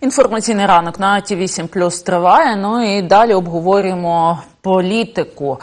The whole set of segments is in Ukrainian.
Інформаційний ранок на ті 8 плюс триває. Ну і далі обговорюємо політику.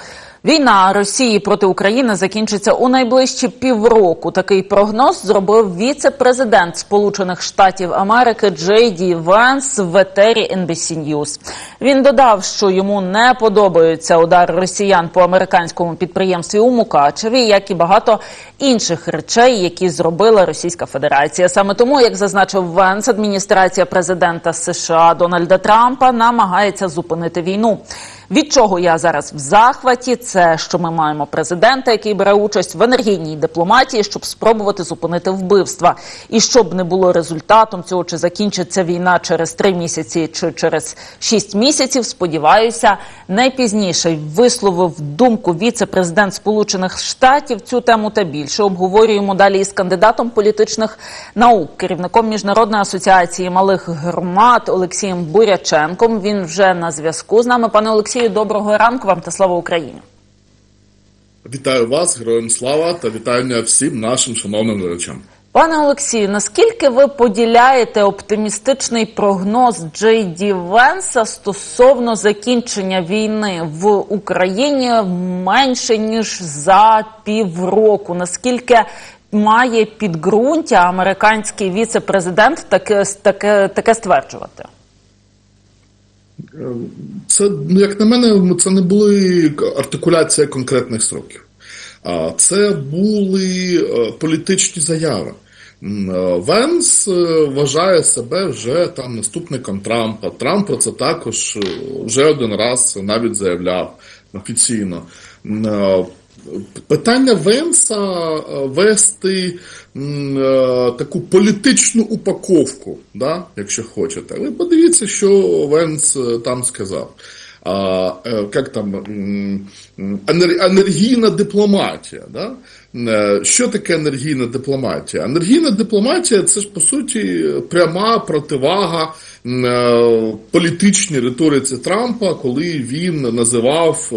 Війна Росії проти України закінчиться у найближчі півроку. Такий прогноз зробив віце-президент Сполучених Штатів Америки Джей Ді Венс в етері NBC News. Він додав, що йому не подобаються удари росіян по американському підприємстві у Мукачеві, як і багато інших речей, які зробила Російська Федерація. Саме тому, як зазначив Венс, адміністрація президента США Дональда Трампа намагається зупинити війну. Від чого я зараз в захваті? Це що ми маємо президента, який бере участь в енергійній дипломатії, щоб спробувати зупинити вбивства, і щоб не було результатом цього, чи закінчиться війна через три місяці, чи через шість місяців. Сподіваюся, найпізніше висловив думку віце-президент Сполучених Штатів цю тему та більше обговорюємо далі із кандидатом політичних наук, керівником міжнародної асоціації малих громад Олексієм Буряченком. Він вже на зв'язку з нами. Пане Олексію, доброго ранку вам та слава Україні. Вітаю вас, героям слава та вітання всім нашим шановним глядачам. Пане Олексію, наскільки ви поділяєте оптимістичний прогноз Джей Ді Венса стосовно закінчення війни в Україні менше ніж за півроку? Наскільки має підґрунтя американський віце-президент таке, таке, таке стверджувати? Це, ну, як на мене, це не були артикуляція конкретних сроків, це були е, політичні заяви. Е, Венс е, вважає себе вже там наступником Трампа. Трамп про це також вже один раз навіть заявляв офіційно. Питання Венса вести таку політичну упаковку, да, якщо хочете. Ви подивіться, що Венс там сказав. А, е, там енергійна дипломатія. Да? Е, Що таке енергійна дипломатія? Енергійна дипломатія це ж по суті пряма противага е, політичній риториці Трампа, коли він називав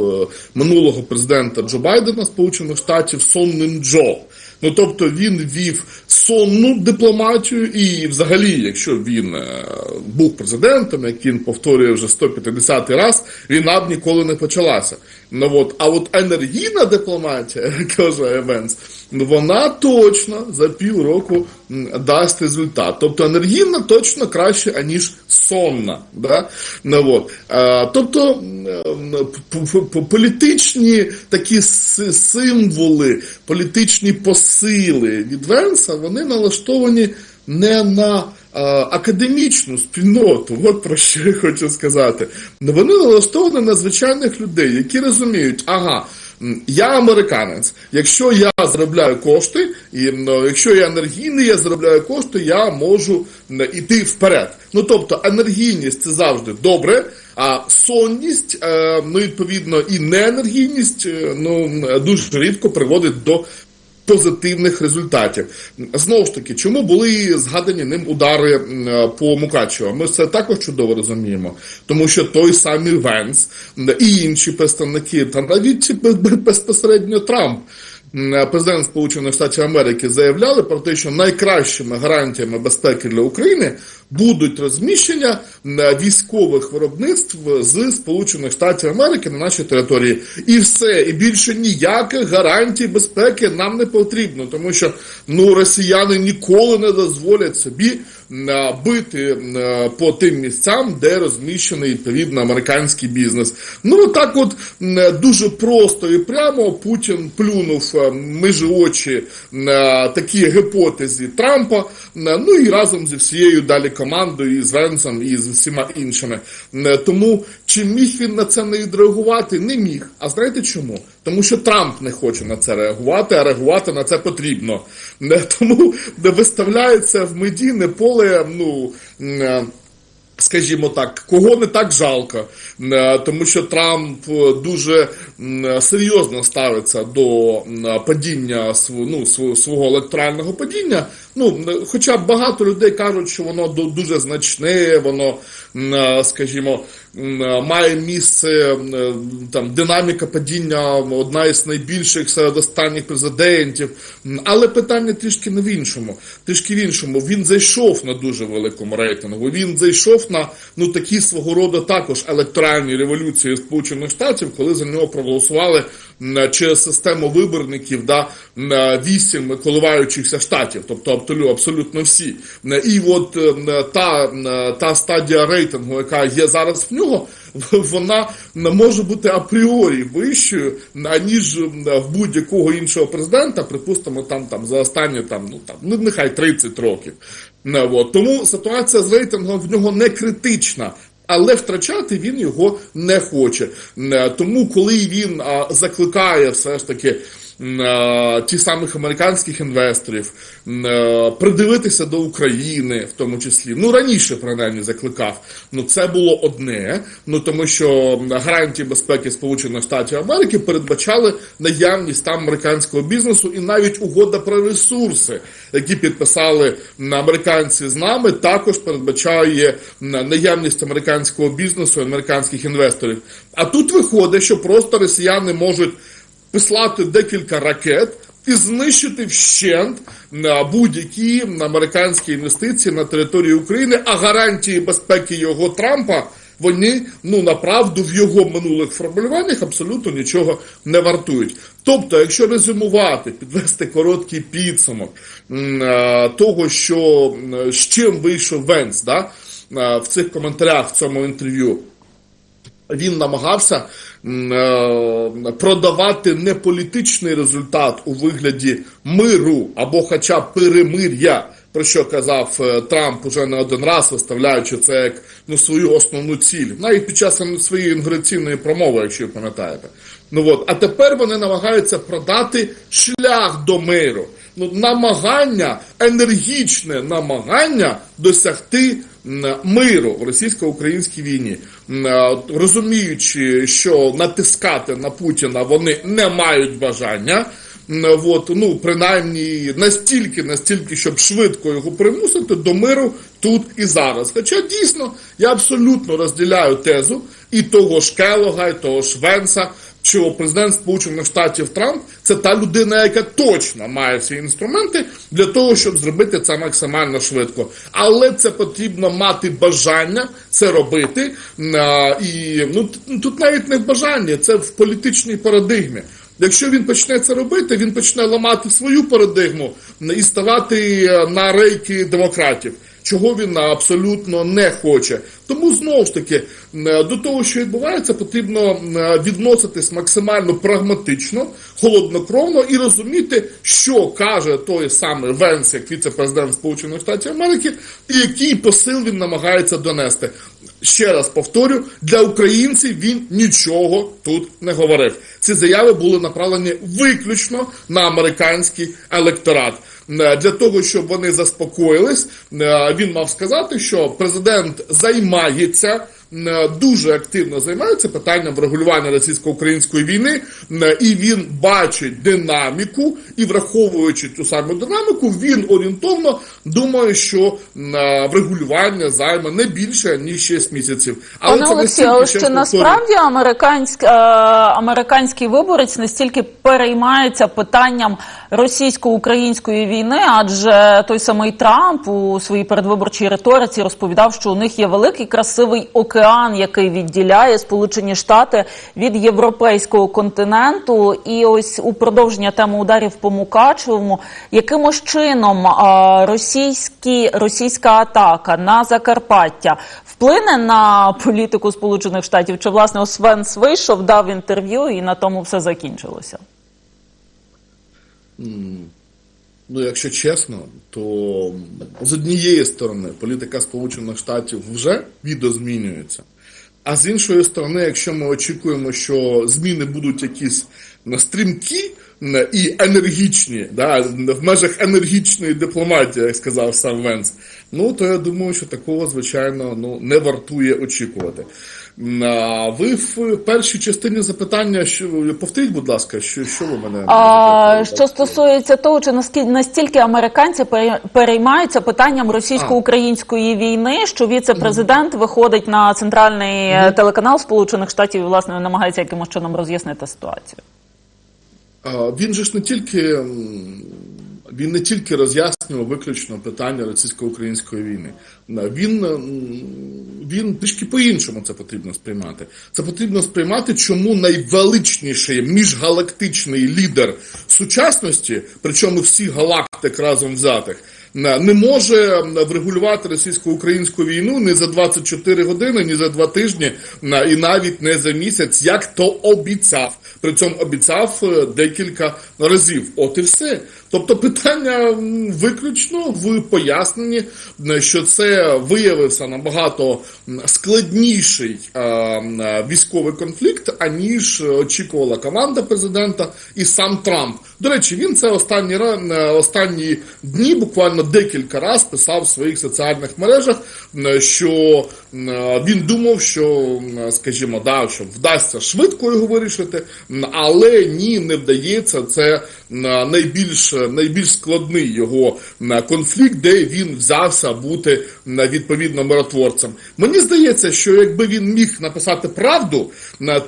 минулого президента Джо Байдена Сполучених Штатів сонним Джо. Ну тобто він вів сонну дипломатію, і взагалі, якщо він е, був президентом, як він повторює вже 150 раз, війна б ніколи не почалася. Ну от, а от енергійна дипломатія, каже Евенс, вона точно за півроку дасть результат. Тобто енергійна точно краще, аніж сонна. Да? Ну, от. Тобто політичні такі символи, політичні посили від Венса, вони налаштовані не на академічну спільноту, от про що я хочу сказати. Вони налаштовані на звичайних людей, які розуміють, ага. Я американець. Якщо я заробляю кошти, і якщо я енергійний, я заробляю кошти, я можу йти іти вперед. Ну тобто енергійність це завжди добре, а сонність, е, ну відповідно, і неенергійність е, ну дуже рідко приводить до позитивних результатів. Знову ж таки, чому були згадані ним удари по Мукачево? Ми це також чудово розуміємо, тому що той самий Венс і інші представники, та навіть бе- бе- безпосередньо Трамп. Президент Сполучених Штатів Америки заявляли про те, що найкращими гарантіями безпеки для України будуть розміщення військових виробництв з Сполучених Штатів Америки на нашій території. І все, і більше ніяких гарантій безпеки нам не потрібно, тому що ну росіяни ніколи не дозволять собі бити по тим місцям, де розміщений відповідно американський бізнес. Ну так, от дуже просто і прямо Путін плюнув межі очі м, а, такі гіпотезі Трампа. Ну і разом зі всією далі командою, і з Венсом, і з усіма іншими. Тому чи міг він на це не відреагувати? Не міг. А знаєте чому? Тому що Трамп не хоче на це реагувати, а реагувати на це потрібно. Тому Тому виставляється в медійне поле, ну. Скажімо так, кого не так жалко, Е, тому що Трамп е, дуже серйозно ставиться до падіння ну, свого електорального падіння. Ну, хоча багато людей кажуть, що воно ду- дуже значне, воно, е, скажімо, має місце там динаміка падіння одна із найбільших серед останніх президентів. Але питання трішки не в іншому. Трішки в іншому. Він зайшов на дуже великому рейтингу. Він зайшов на ну такі свого роду також електоральні революції Сполучених Штатів, коли за нього проголосували через систему виборників да, вісім коливаючихся штатів, тобто абсолютно всі. І от та, та стадія рейтингу, яка є зараз в нього, вона може бути апріорі вищою, аніж в будь-якого іншого президента, припустимо, там, там за останні там, ну, там, ну, нехай 30 років. Не, от. Тому ситуація з рейтингом в нього не критична. Але втрачати він його не хоче. Е, Тому, коли він закликає все ж таки е, ті самих американських інвесторів е, придивитися до України, в тому числі, ну раніше принаймні закликав. Ну це було одне. Ну тому що гарантії безпеки Сполучених Штатів Америки передбачали наявність там американського бізнесу і навіть угода про ресурси, які підписали американці з нами, також передбачає наявність американського бізнесу, американських інвесторів. А тут виходить, що просто росіяни можуть послати декілька ракет і знищити вщент на будь-які американські інвестиції на території України, а гарантії безпеки його Трампа. Вони ну направду в його минулих формулюваннях абсолютно нічого не вартують. Тобто, якщо резюмувати, підвести короткий підсумок е, того, що з чим вийшов Венс, да, е, в цих коментарях в цьому інтерв'ю, він намагався е, продавати не політичний результат у вигляді миру або хоча б перемир'я, про що казав е, Трамп уже не один раз, виставляючи це як ну, свою основну ціль, навіть під час своєї інгреційної промови, якщо ви пам'ятаєте. Ну от, а тепер вони намагаються продати шлях до миру. Ну, намагання, енергічне намагання досягти миру в російсько-українській війні, розуміючи, що натискати на Путіна вони не мають бажання. М, От, ну, принаймні настільки, настільки, щоб швидко його примусити до миру тут і зараз. Хоча дійсно я абсолютно розділяю тезу і того ж Келога, і того ж Венса, що президент Сполучених Штатів Трамп це та людина, яка точно має всі інструменти для того, щоб зробити це максимально швидко. Але це потрібно мати бажання це робити. І ну тут навіть не в бажанні, це в політичній парадигмі. Якщо він почне це робити, він почне ламати свою парадигму і ставати е, на рейки демократів. Чого він абсолютно не хоче. Тому знову ж таки е, до того, що відбувається, потрібно е, відноситись максимально прагматично, холоднокровно і розуміти, що каже той самий Венс, як віце-президент Сполучених Штатів Америки, і який посил він намагається донести. Ще раз повторю, для українців він нічого тут не говорив. Ці заяви були направлені виключно на американський електорат. Е, Для того, щоб вони заспокоїлись, е, він мав сказати, що президент займається. Е, Дуже активно займається питанням врегулювання російсько-української війни, е, і він бачить динаміку, і враховуючи цю саму динаміку, він орієнтовно думає, що е, врегулювання займе не більше ніж 6 місяців. Пане це настільки, але ще насправді американськ, американський виборець настільки переймається питанням російсько-української війни, адже той самий Трамп у своїй передвиборчій риториці розповідав, що у них є великий красивий океан, який відділяє Сполучені Штати від європейського континенту. І ось у продовження теми ударів по Мукачевому, якимось чином російські, російська атака на Закарпаття вплине на політику Сполучених Штатів? Чи власне Освенс вийшов, дав інтерв'ю і на тому все закінчилося? Ну, якщо чесно, то з однієї сторони політика Сполучених Штатів вже відозмінюється. А з іншої сторони, якщо ми очікуємо, що зміни будуть якісь стрімкі, і енергічні, да, в межах енергічної дипломатії, як сказав сам Венс, ну то я думаю, що такого, звичайно, ну не вартує очікувати. Ви в першій частині запитання, що повторіть, будь ласка, що, що ви мене А, що стосується того, чи наскільки настільки американці пере- переймаються питанням російсько-української війни, що віце-президент виходить на центральний е, телеканал Сполучених Штатів і власне намагається якимось чином роз'яснити ситуацію. Він же ж не тільки він не тільки роз'яснював виключно питання російсько-української війни. Він, він трішки по-іншому це потрібно сприймати. Це потрібно сприймати, чому найвеличніший міжгалактичний лідер сучасності, причому всіх галактик разом взятих, не може врегулювати російсько-українську війну ні за 24 години, ні за два тижні, і навіть не за місяць, як то обіцяв. При цьому обіцяв е, декілька разів. От і все. Тобто питання виключно в поясненні, що це виявився набагато складніший е, е, військовий конфлікт, аніж очікувала команда президента і сам Трамп. До речі, він це останні е, останні дні буквально декілька разів писав в своїх соціальних мережах, що е, він думав, що, скажімо, да, що вдасться швидко його вирішити, але ні, не вдається. Це найбільш найбільш складний його конфлікт, де він взявся бути відповідно миротворцем. Мені здається, що якби він міг написати правду,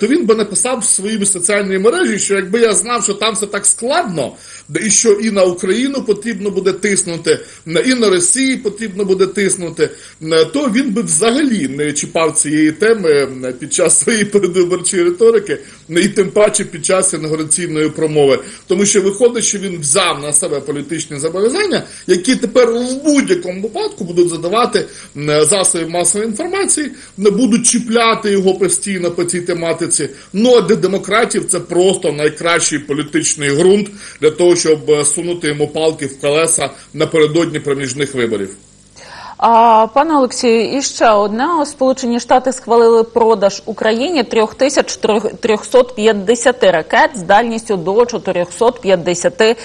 то він би написав в своїй соціальній мережі, що якби я знав, що там все так складно, і що і на Україну потрібно буде тиснути, і на Росії потрібно буде тиснути, то він би взагалі не чіпав цієї теми під час своєї передвиборчої риторики, і тим паче під час інаугураційної промови. Тому що виходить, що він взяв на себе політичні зобов'язання, які тепер в будь-якому випадку будуть задавати м, засоби масової інформації, не будуть чіпляти його постійно по цій тематиці. Ну а для демократів це просто найкращий політичний ґрунт для того, щоб е, сунути йому палки в колеса напередодні проміжних виборів. А пане Олексію, і ще одне Сполучені Штати схвалили продаж Україні 3350 ракет з дальністю до 450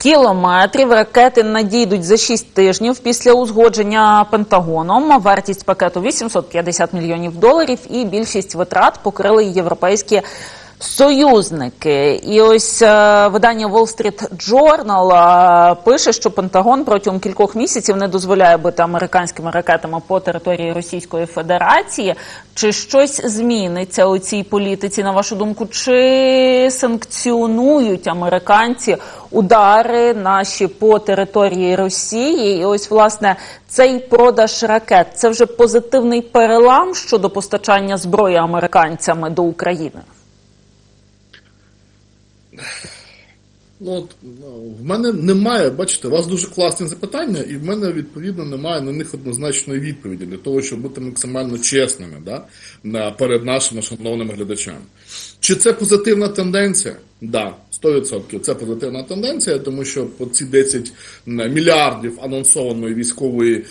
кілометрів. Ракети надійдуть за 6 тижнів після узгодження Пентагоном. Вартість пакету 850 мільйонів доларів, і більшість витрат покрили європейські. Союзники, і ось е, видання Wall Street Journal е, пише, що Пентагон протягом кількох місяців не дозволяє бити американськими ракетами по території Російської Федерації. Чи щось зміниться у цій політиці? На вашу думку, чи санкціонують американці удари наші по території Росії? І ось власне цей продаж ракет це вже позитивний перелам щодо постачання зброї американцями до України. Ну, ну, в мене немає, бачите, у вас дуже класні запитання, і в мене відповідно немає на них однозначної відповіді для того, щоб бути максимально чесними да, перед нашими шановними глядачами. Чи це позитивна тенденція? Да, 100% це позитивна тенденція, тому що по ці 10 мільярдів анонсованої військової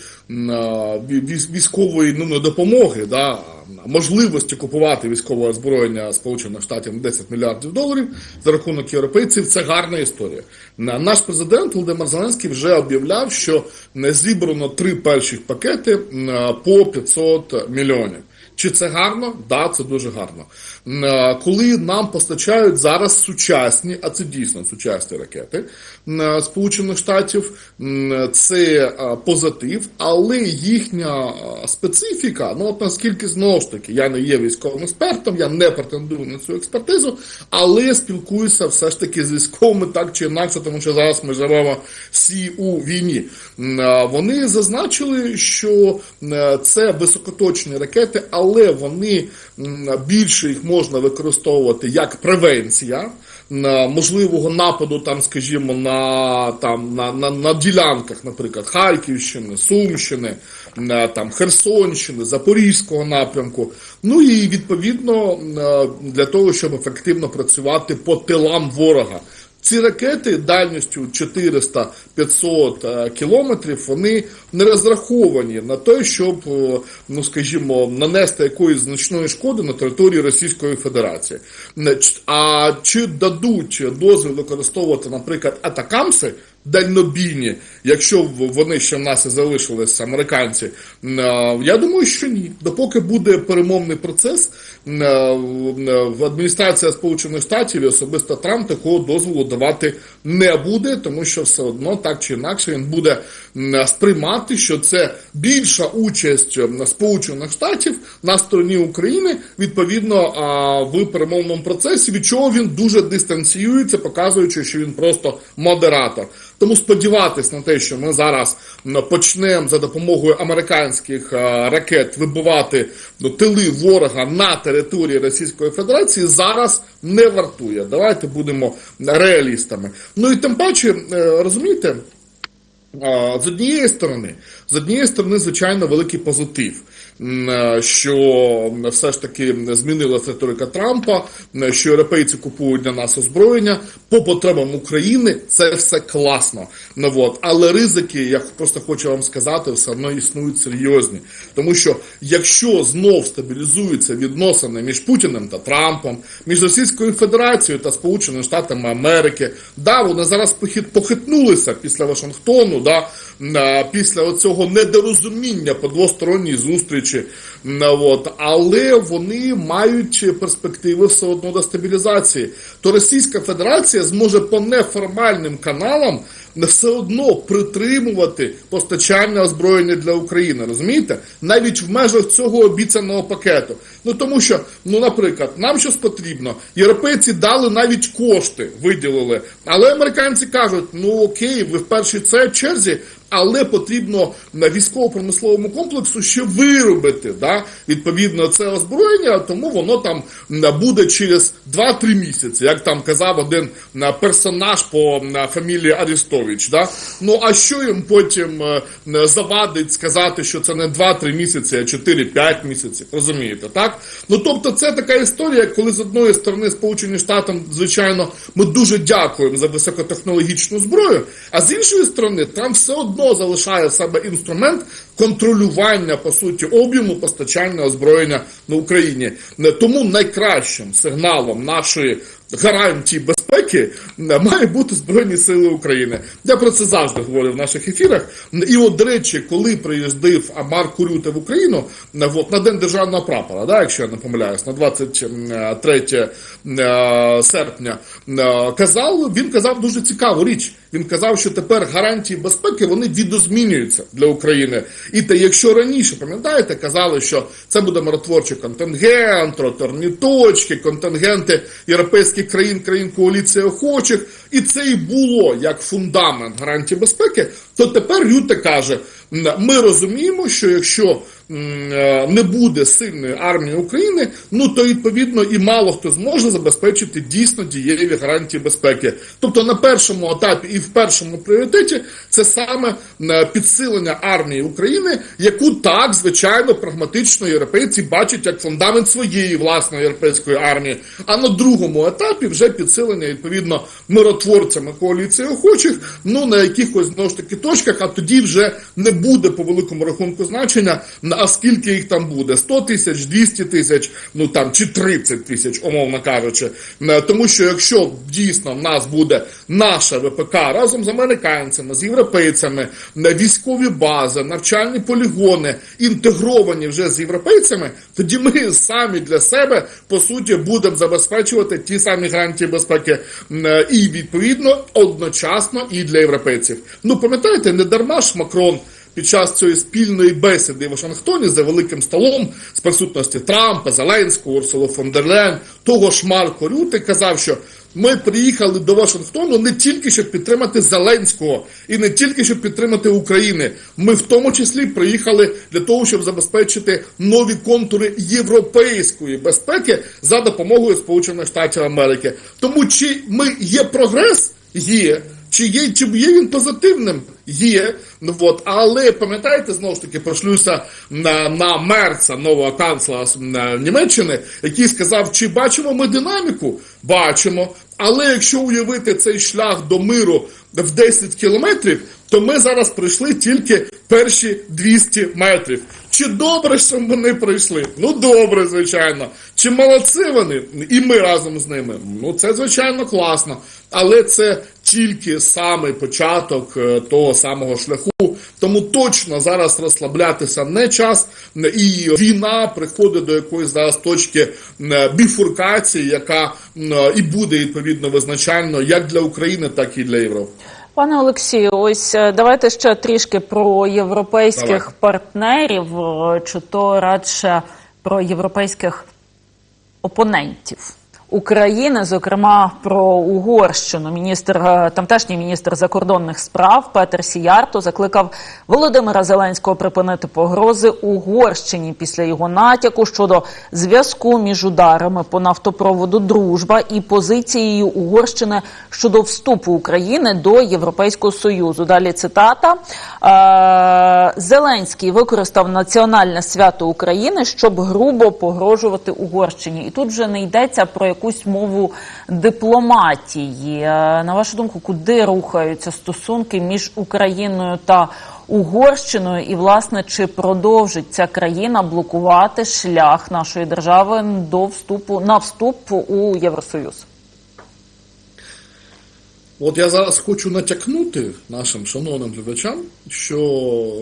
військової ну, допомоги, да, можливості купувати військове озброєння Сполучених Штатів на 10 мільярдів доларів за рахунок європейців. Це гарна історія. На- Наш президент Володимир Зеленський вже об'являв, що не зібрано три перших пакети по 500 мільйонів. Чи це гарно? Да, це дуже гарно. Е, Коли нам постачають зараз сучасні, а це дійсно сучасні ракети е, Сполучених Штатів, це е, позитив, але їхня специфіка, ну от наскільки знову ж таки, я не є військовим експертом, я не претендую на цю експертизу, але спілкуюся все ж таки з військовими так чи інакше, тому що зараз ми живемо всі у війні. Вони зазначили, що це високоточні ракети, але вони більше їх можна використовувати як превенція можливого нападу, там, скажімо, на, там, на, на, на ділянках, наприклад, Харківщини, Сумщини, там, Херсонщини, Запорізького напрямку. Ну і відповідно е, для того, щоб ефективно працювати по тилам ворога. Ці ракети дальністю 400-500 е, кілометрів, вони не розраховані на те, щоб, е, ну скажімо, нанести якоїсь значної шкоди на території Російської Федерації. А чи дадуть дозвіл використовувати, наприклад, атакамси? Дальнобійні, якщо вони ще в нас і залишилися американці, е, я думаю, що ні. Допоки буде перемовний процес, е, в адміністрація Сполучених Штатів і особисто Трамп такого дозволу давати не буде, тому що все одно так чи інакше він буде сприймати, що це більша участь Сполучених Штатів на стороні України відповідно в перемовному процесі, від чого він дуже дистанціюється, показуючи, що він просто модератор. Тому сподіватись на те, що ми зараз почнемо за допомогою американських ракет вибивати ну, тили ворога на території Російської Федерації, зараз не вартує. Давайте будемо реалістами. Ну і тим паче, е, розумієте. З однієї сторони, з однієї сторони, звичайно, великий позитив, що все ж таки змінилася риторика Трампа, що європейці купують для нас озброєння по потребам України. Це все класно. Ну. Але ризики, я просто хочу вам сказати, все одно існують серйозні. Тому що якщо знов стабілізуються відносини між Путіним та Трампом, між Російською Федерацією та Сполученими Штатами Америки, да, вони зараз похит, похитнулися після Вашингтону, да, а, після оцього недорозуміння по двосторонній зустрічі. От, але вони мають перспективи все одно до стабілізації. То Російська Федерація зможе по неформальним каналам все одно притримувати постачання озброєння для України. Розумієте? Навіть в межах цього обіцяного пакету. Ну тому що, ну, наприклад, нам щось потрібно. Європейці дали навіть кошти, виділили. Але американці кажуть: ну окей, ви в першій це черзі. Але потрібно на військово-промисловому комплексу ще виробити да, відповідно це озброєння, тому воно там буде через 2-3 місяці, як там казав один персонаж по фамілії Арістович. Да? Ну а що їм потім е, завадить сказати, що це не 2-3 місяці, а 4-5 місяців? Розумієте, так? Ну тобто, це така історія, коли з одної сторони Сполучені Штати, звичайно, ми дуже дякуємо за високотехнологічну зброю, а з іншої сторони, там все одно залишає в себе інструмент контролювання по суті об'єму постачання озброєння на Україні. Тому найкращим сигналом нашої гарантії безпеки має бути Збройні Сили України. Я про це завжди говорю в наших ефірах. І от, до речі, коли приїздив Марк Курюте в Україну, от, на День державного прапора, да, якщо я не помиляюсь, на 23 е, серпня, е, казав, він казав дуже цікаву річ. Він казав, що тепер гарантії безпеки вони відозмінюються для України. І те, якщо раніше, пам'ятаєте, казали, що це буде миротворчий контингент, роторні точки, контингенти європейських країн, країн коаліції охочих, і це і було як фундамент гарантії безпеки, то тепер Рюте каже: ми розуміємо, що якщо е, не буде сильної армії України, ну то відповідно і мало хто зможе забезпечити дійсно дієві гарантії безпеки. Тобто на першому етапі і в першому пріоритеті це саме е, підсилення армії України, яку так звичайно прагматично європейці бачать як фундамент своєї власної європейської армії. А на другому етапі вже підсилення відповідно миротворцями коаліції охочих, ну на якихось знову ж таки точках, а тоді вже не буде по великому рахунку значення, а скільки їх там буде: 100 тисяч, 200 тисяч, ну там чи 30 тисяч, умовно кажучи. Е, Тому що якщо дійсно в нас буде наша ВПК разом з американцями, з європейцями, військові бази, навчальні полігони інтегровані вже з європейцями, тоді ми самі для себе по суті будемо забезпечувати ті самі гарантії безпеки е, і відповідно одночасно і для європейців. Ну пам'ятаєте, не дарма ж Макрон. Під час цієї спільної бесіди в Вашингтоні за великим столом з присутності Трампа, Зеленського, Урсули фон дер Лен, того ж Марко Рюти казав, що ми приїхали до Вашингтону не тільки щоб підтримати Зеленського і не тільки щоб підтримати Україну. Ми в тому числі приїхали для того, щоб забезпечити нові контури європейської безпеки за допомогою Сполучених Штатів Америки. Тому чи ми є прогрес? Є. Чи є, чи є він позитивним? Є. Ну, от. Але пам'ятаєте, знову ж таки, прошлюся на, на Мерца, нового канцлера Німеччини, який сказав, чи бачимо ми динаміку? Бачимо. Але якщо уявити цей шлях до миру в 10 кілометрів, то ми зараз пройшли тільки перші 200 метрів. Чи добре, що вони пройшли? Ну добре, звичайно. Чи молодці вони? І ми разом з ними. Ну це звичайно класно. Але це тільки самий початок е, того самого шляху. Тому точно зараз розслаблятися не час. І війна приходить до якоїсь зараз точки е, біфуркації, яка е, і буде відповідно визначально як для України, так і для Європи. Пане Олексію, ось е, давайте ще трішки про європейських Давайте. партнерів, е, чи то радше про європейських опонентів. України, зокрема про Угорщину, міністр е, тамтешній міністр закордонних справ Петер Сіярто закликав Володимира Зеленського припинити погрози Угорщині після його натяку щодо зв'язку між ударами по нафтопроводу Дружба і позицією Угорщини щодо вступу України до Європейського союзу. Далі цитата Е, Зеленський використав національне свято України, щоб грубо погрожувати Угорщині. І тут вже не йдеться про якусь мову дипломатії. Е, На вашу думку, куди рухаються стосунки між Україною та Угорщиною, і власне чи продовжить ця країна блокувати шлях нашої держави до вступу на вступ у Євросоюз? От я зараз хочу натякнути нашим шановним глядачам, що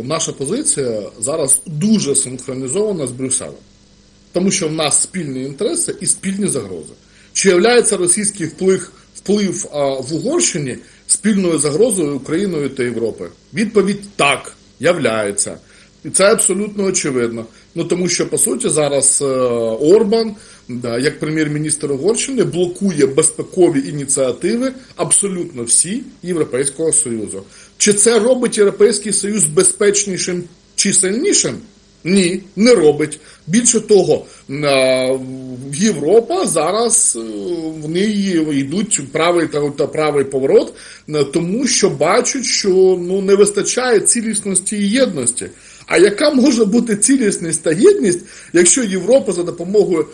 наша позиція зараз дуже синхронізована з Брюсселем. Тому що в нас спільні інтереси і спільні загрози. Чи являється російський вплив, вплив а, в Угорщині спільною загрозою Україною та Європи? Відповідь так, являється. І це абсолютно очевидно. Ну тому що по суті зараз е, Орбан, да, як прем'єр-міністр Угорщини, блокує безпекові ініціативи абсолютно всі Європейського Союзу. Чи це робить Європейський Союз безпечнішим чи сильнішим? Ні, не робить. Більше того, Європа зараз е, в неї йдуть правий та, правий поворот, тому що бачать, що ну не вистачає цілісності і єдності. А яка може бути цілісність та єдність, якщо Європа за допомогою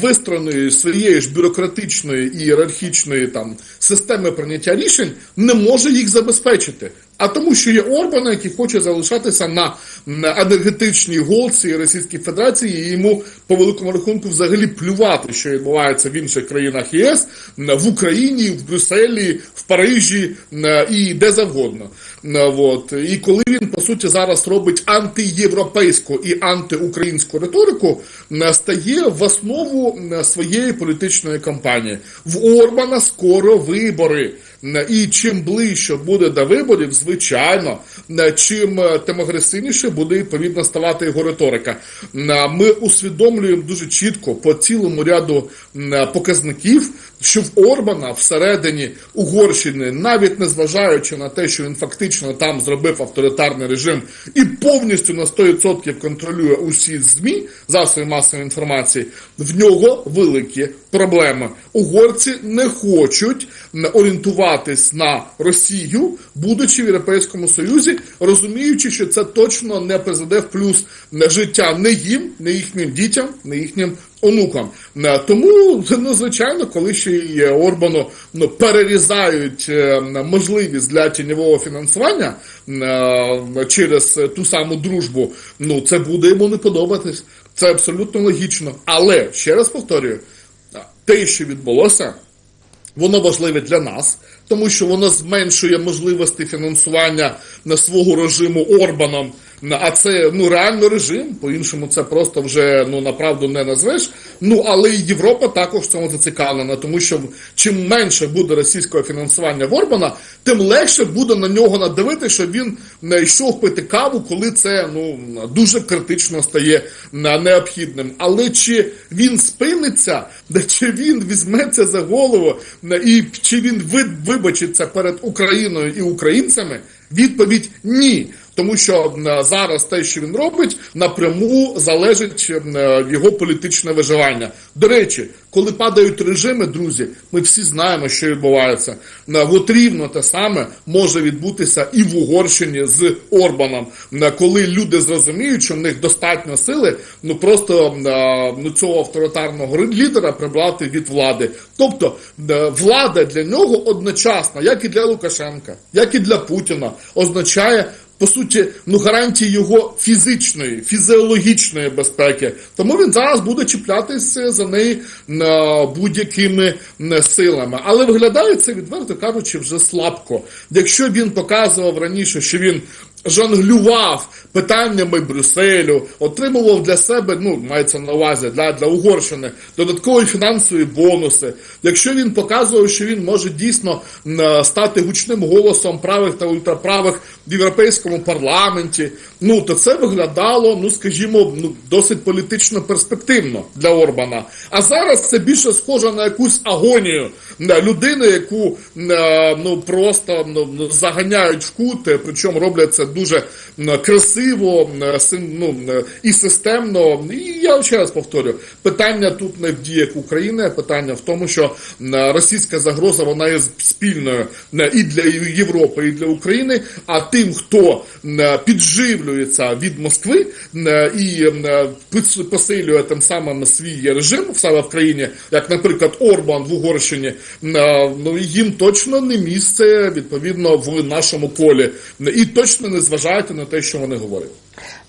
вистроєної своєї ж бюрократичної і ієрархічної там системи прийняття рішень не може їх забезпечити? А тому, що є Орбан, який хоче залишатися на енергетичній голці Російської Федерації, і йому по великому рахунку взагалі плювати, що відбувається в інших країнах ЄС, в Україні, в Брюсселі, в Парижі і де завгодно. От. І коли він по суті зараз робить антиєвропейську і антиукраїнську риторику, стає в основу своєї політичної кампанії. В Орбана скоро вибори. І чим ближче буде до виборів, звичайно, чим тим агресивніше буде відповідно ставати його риторика. Ми усвідомлюємо дуже чітко по цілому ряду показників, що в Орбана всередині Угорщини, навіть не зважаючи на те, що він фактично там зробив авторитарний режим і повністю на 100% контролює усі змі засоби масової інформації, в нього великі проблеми. Угорці не хочуть орієнтуватись на Росію, будучи в Європейському Союзі, розуміючи, що це точно не призведе в плюс на життя не їм, не їхнім дітям, не їхнім онукам. Е, Тому, ну, звичайно, коли ще й Орбану ну, перерізають е, можливість для тіньового фінансування е, через ту саму дружбу, ну це буде йому не подобатись. Це абсолютно логічно. Але ще раз повторюю, те, що відбулося, воно важливе для нас, тому що воно зменшує можливості фінансування на свого режиму Орбаном. А це ну реально режим, по-іншому це просто вже ну направду не назвеш. Ну але і Європа також в цьому зацікавлена, тому що чим менше буде російського фінансування в Орбана, тим легше буде на нього надавити, щоб він не йшов пити каву, коли це ну дуже критично стає необхідним. Але чи він спиниться, чи він візьметься за голову, і чи він вибачиться перед Україною і українцями? Відповідь ні. Тому що зараз те, що він робить, напряму залежить е, його політичне виживання. До речі, коли падають режими, друзі, ми всі знаємо, що відбувається. От рівно те саме може відбутися і в Угорщині з Орбаном, коли люди зрозуміють, що в них достатньо сили, ну просто е, ну цього авторитарного лідера прибрати від влади. Тобто е, влада для нього одночасно, як і для Лукашенка, як і для Путіна, означає. По суті, ну гарантії його фізичної, фізіологічної безпеки. Тому він зараз буде чіплятися за неї будь-якими силами. Але виглядає це, відверто кажучи, вже слабко. Якщо він показував раніше, що він жонглював питаннями Брюсселю, отримував для себе, ну мається на увазі для, для Угорщини додаткові фінансові бонуси. Якщо він показував, що він може дійсно стати гучним голосом правих та ультраправих в європейському парламенті, ну то це виглядало, ну скажімо, ну досить політично перспективно для Орбана. А зараз це більше схоже на якусь агонію на людину, яку е, ну просто ну, заганяють в кут, е, причому роблять це дуже красиво ну, і системно. І я ще раз повторю, питання тут не в діях України, питання в тому, що російська загроза вона є спільною і для Європи, і для України. А тим, хто підживлюється від Москви і посилює тим самим свій режим саме в країні, як, наприклад, Орбан в Угорщині, ну їм точно не місце відповідно в нашому колі. І точно не зважайте на те, що вони говорять.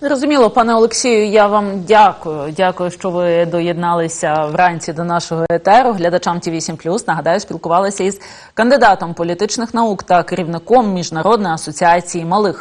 Зрозуміло, пане Олексію, я вам дякую. Дякую, що ви доєдналися вранці до нашого етеру. Глядачам ті 8 Нагадаю, спілкувалися із кандидатом політичних наук та керівником міжнародної асоціації малих